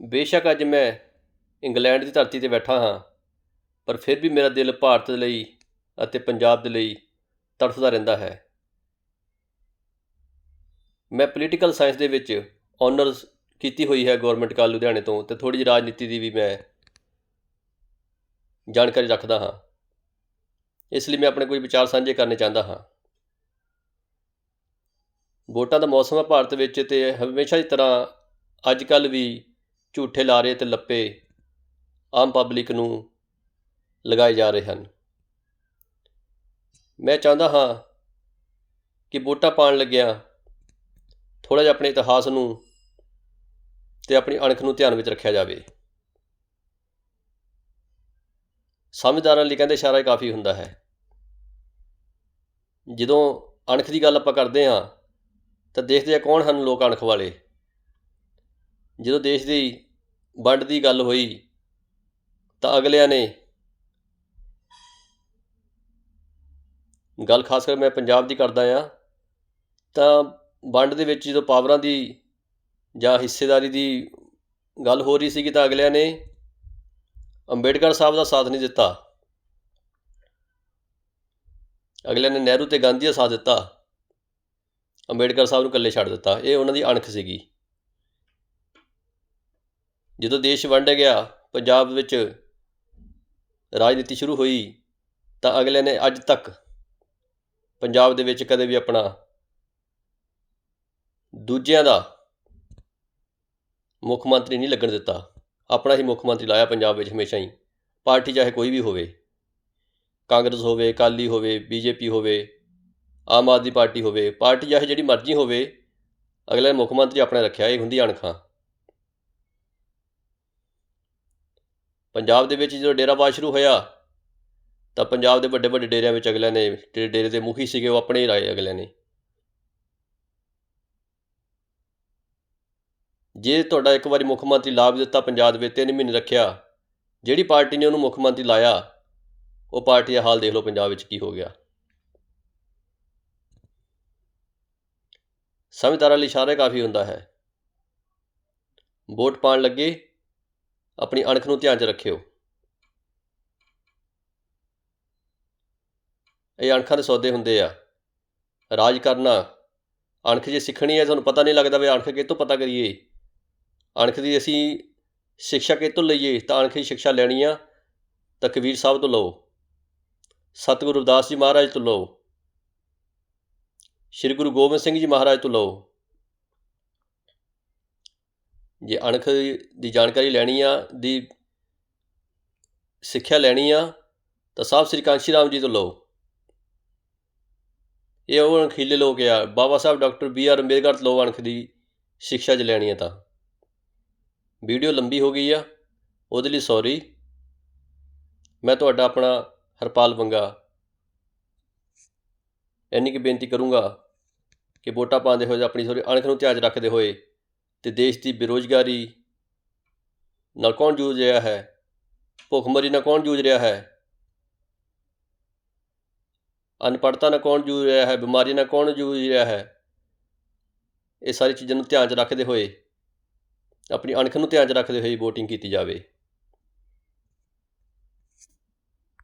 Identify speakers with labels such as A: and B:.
A: ਬੇਸ਼ੱਕ ਅੱਜ ਮੈਂ ਇੰਗਲੈਂਡ ਦੀ ਧਰਤੀ ਤੇ ਬੈਠਾ ਹਾਂ, ਪਰ ਫਿਰ ਵੀ ਮੇਰਾ ਦਿਲ ਭਾਰਤ ਲਈ ਅਤੇ ਪੰਜਾਬ ਦੇ ਲਈ ਤੜਫਦਾ ਰਹਿੰਦਾ ਹੈ। ਮੈਂ ਪੋਲੀਟੀਕਲ ਸਾਇੰਸ ਦੇ ਵਿੱਚ ਆਨਰਸ ਕੀਤੀ ਹੋਈ ਹੈ ਗਵਰਨਮੈਂਟ ਕਾਲਜ ਲੁਧਿਆਣੇ ਤੋਂ ਤੇ ਥੋੜੀ ਜਿਹੀ ਰਾਜਨੀਤੀ ਦੀ ਵੀ ਮੈਂ ਜਾਣਕਾਰੀ ਰੱਖਦਾ ਹਾਂ। ਇਸ ਲਈ ਮੈਂ ਆਪਣੇ ਕੋਈ ਵਿਚਾਰ ਸਾਂਝੇ ਕਰਨੇ ਚਾਹੁੰਦਾ ਹਾਂ। ਵੋਟਾਂ ਦਾ ਮੌਸਮ ਹੈ ਭਾਰਤ ਵਿੱਚ ਤੇ ਹਮੇਸ਼ਾ ਦੀ ਤਰ੍ਹਾਂ ਅੱਜ ਕੱਲ੍ਹ ਵੀ ਝੂਠੇ ਲਾਰੇ ਤੇ ਲੱਪੇ ਆਮ ਪਬਲਿਕ ਨੂੰ ਲਗਾਏ ਜਾ ਰਹੇ ਹਨ। ਮੈਂ ਚਾਹੁੰਦਾ ਹਾਂ ਕਿ ਵੋਟਾਂ ਪਾਉਣ ਲੱਗਿਆ ਥੋੜ੍ਹਾ ਜਿਹਾ ਆਪਣੇ ਇਤਿਹਾਸ ਨੂੰ ਤੇ ਆਪਣੀ ਅਣਖ ਨੂੰ ਧਿਆਨ ਵਿੱਚ ਰੱਖਿਆ ਜਾਵੇ। ਸਮਝਦਾਰਾਂ ਲਈ ਕਹਿੰਦੇ ਇਸ਼ਾਰਾ ਹੀ ਕਾਫੀ ਹੁੰਦਾ ਹੈ। ਜਦੋਂ ਅਣਖ ਦੀ ਗੱਲ ਆਪਾਂ ਕਰਦੇ ਹਾਂ ਤਾਂ ਦੇਖਦੇ ਆ ਕੌਣ ਹਨ ਲੋਕ ਅਣਖ ਵਾਲੇ। ਜਦੋਂ ਦੇਸ਼ ਦੀ ਵੰਡ ਦੀ ਗੱਲ ਹੋਈ, ਤਾਂ ਅਗਲਿਆਂ ਨੇ ਗੱਲ ਖਾਸ ਕਰ ਮੈਂ ਪੰਜਾਬ ਦੀ ਕਰਦਾ ਆ ਤਾਂ ਵੰਡ ਦੇ ਵਿੱਚ ਜਦੋਂ ਪਾਵਰਾਂ ਦੀ ਜਾਂ ਹਿੱਸੇਦਾਰੀ ਦੀ ਗੱਲ ਹੋ ਰਹੀ ਸੀਗੀ ਤਾਂ ਅਗਲਿਆਂ ਨੇ ਅੰਬੇਡਕਰ ਸਾਹਿਬ ਦਾ ਸਾਥ ਨਹੀਂ ਦਿੱਤਾ। ਅਗਲਿਆਂ ਨੇ ਨਹਿਰੂ ਤੇ ਗਾਂਧੀ ਦਾ ਸਾਥ ਦਿੱਤਾ। ਅੰਬੇਡਕਰ ਸਾਹਿਬ ਨੂੰ ਇਕੱਲੇ ਛੱਡ ਦਿੱਤਾ। ਇਹ ਉਹਨਾਂ ਦੀ ਅਣਖ ਸੀਗੀ। ਜਦੋਂ ਦੇਸ਼ ਵੰਡ ਗਿਆ, ਪੰਜਾਬ ਵਿੱਚ ਰਾਜਨੀਤੀ ਸ਼ੁਰੂ ਹੋਈ, ਤਾਂ ਅਗਲੇ ਨੇ ਅੱਜ ਤੱਕ ਪੰਜਾਬ ਦੇ ਵਿੱਚ ਕਦੇ ਵੀ ਆਪਣਾ ਦੂਜਿਆਂ ਦਾ ਮੁੱਖ ਮੰਤਰੀ ਨਹੀਂ ਲੱਗਣ ਦਿੱਤਾ। ਆਪਣਾ ਹੀ ਮੁੱਖ ਮੰਤਰੀ ਲਾਇਆ ਪੰਜਾਬ ਵਿੱਚ ਹਮੇਸ਼ਾ ਹੀ। ਪਾਰਟੀ ਚਾਹੇ ਕੋਈ ਵੀ ਹੋਵੇ, ਕਾਂਗਰਸ ਹੋਵੇ, ਅਕਾਲੀ ਹੋਵੇ, ਬੀਜੇਪੀ ਹੋਵੇ, ਆਮ ਆਦਮੀ ਪਾਰਟੀ ਹੋਵੇ, ਪਾਰਟੀ ਚਾਹੇ ਜਿਹੜੀ ਮਰਜ਼ੀ ਹੋਵੇ, ਅਗਲੇ ਨੇ ਮੁੱਖ ਮੰਤਰੀ ਆਪਣੇ ਰੱਖਿਆ, ਇਹ ਹੁੰਦੀ ਅਣਖਾਂ ਪੰਜਾਬ ਦੇ ਵਿੱਚ ਜਦੋਂ ਡੇਰਾਬਾਦ ਸ਼ੁਰੂ ਹੋਇਆ, ਤਾਂ ਪੰਜਾਬ ਦੇ ਵੱਡੇ ਵੱਡੇ ਡੇਰਿਆਂ ਵਿੱਚ ਅਗਲਿਆਂ ਨੇ, ਜਿਹੜੇ ਡੇਰੇ ਦੇ ਮੁਖੀ ਸੀਗੇ ਉਹ ਆਪਣੇ ਹੀ ਰਾਏ ਅਗਲਿਆਂ ਨੇ। ਜੇ ਤੁਹਾਡਾ ਇੱਕ ਵਾਰੀ ਮੁੱਖ ਮੰਤਰੀ ਲਾਭ ਦਿੱਤਾ ਪੰਜਾਬ ਦੇ ਵਿੱਚ 3 ਮਹੀਨੇ ਰੱਖਿਆ, ਜਿਹੜੀ ਪਾਰਟੀ ਨੇ ਉਹਨੂੰ ਮੁੱਖ ਮੰਤਰੀ ਲਾਇਆ, ਉਹ ਪਾਰਟੀ ਦਾ ਹਾਲ ਦੇਖ ਲਓ ਪੰਜਾਬ ਵਿੱਚ ਕੀ ਹੋ ਗਿਆ। ਸਮਝਦਾਰਾਂ ਲਈ ਇਸ਼ਾਰਾ ਕਾਫੀ ਹੁੰਦਾ ਹੈ। ਵੋਟ ਪਾਣ ਲੱਗੇ ਆਪਣੀ ਅਣਖ ਨੂੰ ਧਿਆਨ 'ਚ ਰੱਖਿਓ। ਇਹ ਅਣਖਾਂ ਦੇ ਸੌਦੇ ਹੁੰਦੇ ਆ। ਰਾਜ ਕਰਨਾ। ਅਣਖ ਜੇ ਸਿੱਖਣੀ ਹੈ ਤੁਹਾਨੂੰ ਪਤਾ ਨਹੀਂ ਲੱਗਦਾ ਵੀ ਅਣਖ ਕਿਤੋਂ ਪਤਾ ਕਰੀਏ। ਅਣਖ ਦੀ ਅਸੀਂ ਸਿੱਖਿਆ ਕਿੱਥੋਂ ਲਈਏ? ਤਾਂ ਅਣਖ ਦੀ ਸਿੱਖਿਆ ਲੈਣੀ ਆ। ਤਾਂ ਕਬੀਰ ਸਾਹਿਬ ਤੋਂ ਲਓ। ਸਤਿਗੁਰੂ ਰਵਿਦਾਸ ਜੀ ਮਹਾਰਾਜ ਤੋਂ ਲਓ। ਸ੍ਰੀ ਗੁਰੂ ਗੋਬਿੰਦ ਸਿੰਘ ਜੀ ਮਹਾਰਾਜ ਤੋਂ ਲਓ। ਜੇ ਅਣਖ ਦੀ ਜਾਣਕਾਰੀ ਲੈਣੀ ਆ, ਦੀ ਸਿੱਖਿਆ ਲੈਣੀ ਆ, ਤਾਂ ਸਾਹਿਬ ਸ੍ਰੀ ਕਾਂਸ਼ੀ ਰਾਮ ਜੀ ਤੋਂ ਲਓ। ਇਹ ਉਹ ਅਣਖੀਲੇ ਲੋਕ ਆ, Baba Sahib doctor B R Ambedkar ਤੋਂ ਲਓ ਅਣਖ ਦੀ ਸਿੱਖਿਆ ਜ ਲੈਣੀ ਆ ਤਾਂ। ਵੀਡੀਓ ਲੰਬੀ ਹੋ ਗਈ ਆ, ਉਹਦੇ ਲਈ ਸੌਰੀ ਮੈਂ ਤੁਹਾਡਾ ਆਪਣਾ ਹਰਪਾਲ ਬੰਗਾ ਇੰਨੀ ਕਿ ਬੇਨਤੀ ਕਰੂੰਗਾ ਕਿ ਵੋਟਾਂ ਪਾਉਂਦੇ ਹੋਏ ਆਪਣੀ ਥੋੜੀ ਅਣਖ ਨੂੰ ਧਿਆਨ 'ਚ ਰੱਖਦੇ ਹੋਏ ਅਤੇ ਦੇਸ਼ ਦੀ ਬੇਰੁਜ਼ਗਾਰੀ ਨਾਲ ਕੌਣ ਜੂਝ ਰਿਹਾ ਹੈ? ਭੁੱਖਮਰੀ ਨਾਲ ਕੌਣ ਜੂਝ ਰਿਹਾ ਹੈ? ਅਨਪੜ੍ਹਤਾ ਨਾਲ ਕੌਣ ਜੂਝ ਰਿਹਾ ਹੈ? ਬਿਮਾਰੀ ਨਾਲ ਕੌਣ ਜੂਝ ਰਿਹਾ ਹੈ? ਇਹ ਸਾਰੀ ਚੀਜ਼ਾਂ ਨੂੰ ਧਿਆਨ 'ਚ ਰੱਖਦੇ ਹੋਏ, ਆਪਣੀ ਅਣਖ ਨੂੰ ਧਿਆਨ 'ਚ ਰੱਖਦੇ ਹੋਏ ਵੋਟਿੰਗ ਕੀਤੀ ਜਾਵੇ।